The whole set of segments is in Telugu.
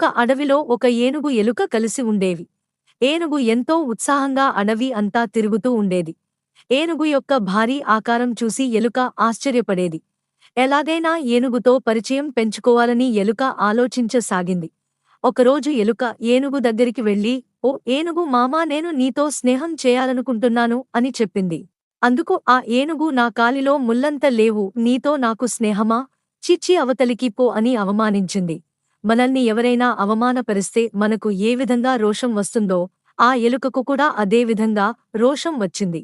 ఒక అడవిలో ఒక ఏనుగు ఎలుక కలిసి ఉండేవి. ఏనుగు ఎంతో ఉత్సాహంగా అడవి అంతా తిరుగుతూ ఉండేది. ఏనుగు యొక్క భారీ ఆకారం చూసి ఎలుక ఆశ్చర్యపడేది. ఎలాగైనా ఏనుగుతో పరిచయం పెంచుకోవాలని ఎలుక ఆలోచించసాగింది. ఒకరోజు ఎలుక ఏనుగు దగ్గరికి వెళ్ళి ఓ ఏనుగు మామా నేను నీతో స్నేహం చేయాలనుకుంటున్నాను అని చెప్పింది. అందుకు ఆ ఏనుగు నా కాలిలో ముల్లంత లేవు నీతో నాకు స్నేహమా? చిచ్చి అవతలికి పో అని అవమానించింది. మనల్ని ఎవరైనా అవమానపరిస్తే మనకు ఏ విధంగా రోషం వస్తుందో ఆ ఎలుకకు కూడా అదే విధంగా రోషం వచ్చింది.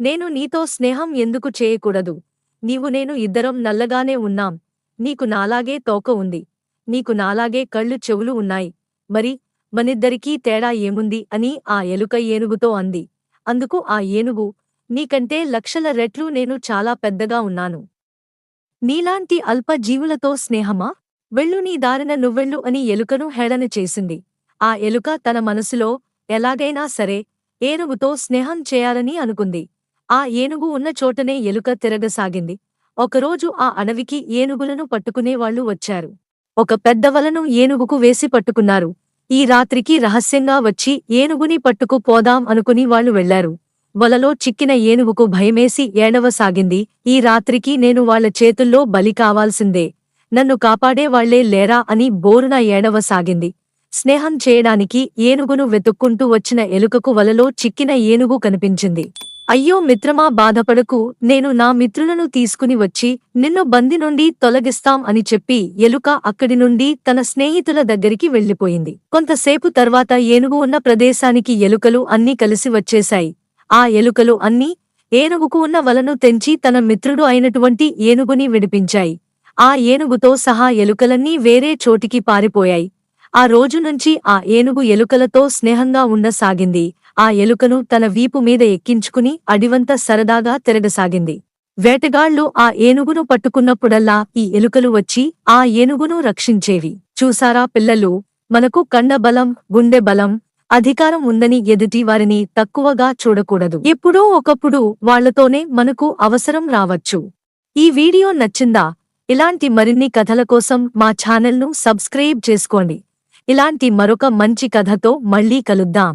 నేను నీతో స్నేహం ఎందుకు చేయకూడదు? నీవు నేను ఇద్దరం నల్లగానే ఉన్నాం. నీకు నాలాగే తోక ఉంది. నీకు నాలాగే కళ్ళు చెవులు ఉన్నాయి. మరి మనిద్దరికీ తేడా ఏముంది? అని ఆ ఎలుక ఏనుగుతో అంది. అందుకు ఆ ఏనుగు నీకంటే లక్షల రెట్లు నేను చాలా పెద్దగా ఉన్నాను. నీలాంటి అల్ప జీవులతో స్నేహమా? వెళ్ళు నీ దారిన నువ్వెళ్ళు అని ఎలుకను హేళన చేసింది. ఆ ఎలుక తన మనసులో ఎలాగైనా సరే ఏనుగుతో స్నేహం చేయాలని అనుకుంది. ఆ ఏనుగు ఉన్న చోటనే ఎలుక తిరగసాగింది. ఒకరోజు ఆ అడవికి ఏనుగులను పట్టుకునేవాళ్ళు వచ్చారు. ఒక పెద్దవలను ఏనుగుకు వేసి పట్టుకున్నారు. ఈ రాత్రికి రహస్యంగా వచ్చి ఏనుగుని పట్టుకు పోదాం అనుకుని వాళ్ళు వెళ్ళారు వలలో చిక్కిన ఏనుగుకు భయమేసి ఏడవసాగింది. ఈ రాత్రికి నేను వాళ్ళ చేతుల్లో బలి కావాల్సిందే. నన్ను కాపాడేవాళ్ళే లేరా అని బోరున ఏడవసాగింది. స్నేహం చేయడానికి ఏనుగును వెతుక్కుంటూ వచ్చిన ఎలుకకు వలలో చిక్కిన ఏనుగు కనిపించింది. అయ్యో మిత్రమా బాధపడకు నేను నా మిత్రులను తీసుకుని వచ్చి నిన్ను బంది నుండి తొలగిస్తాం అని చెప్పి ఎలుక అక్కడి నుండి తన స్నేహితుల దగ్గరికి వెళ్ళిపోయింది కొంతసేపు తర్వాత ఏనుగు ఉన్న ప్రదేశానికి ఎలుకలు అన్నీ కలిసి వచ్చేశాయి. ఆ ఎలుకలు అన్నీ ఏనుగుకు ఉన్న వలను తెంచి తన మిత్రుడు అయినటువంటి ఏనుగుని విడిపించాయి. ఆ ఏనుగుతో సహా ఎలుకలన్నీ వేరే చోటికి పారిపోయాయి. ఆ రోజు నుంచి ఆ ఏనుగు ఎలుకలతో స్నేహంగా ఉండసాగింది. ఆ ఎలుకను తన వీపు మీద ఎక్కించుకుని అడివంత సరదాగా తిరగసాగింది. వేటగాళ్ళు ఆ ఏనుగును పట్టుకున్నప్పుడల్లా ఈ ఎలుకలు వచ్చి ఆ ఏనుగును రక్షించేవి. చూసారా పిల్లలు? మనకు కండబలం గుండె బలం అధికారం ఉందని ఎదుటి వారిని తక్కువగా చూడకూడదు. ఎప్పుడో ఒకప్పుడు వాళ్ళతోనే మనకు అవసరం రావచ్చు. ఈ వీడియో నచ్చిందా? ఇలాంటి మరిన్ని కథల కోసం మా ఛానల్ను సబ్స్క్రైబ్ చేసుకోండి. ఇలాంటి మరొక మంచి కథతో మళ్ళీ కలుద్దాం.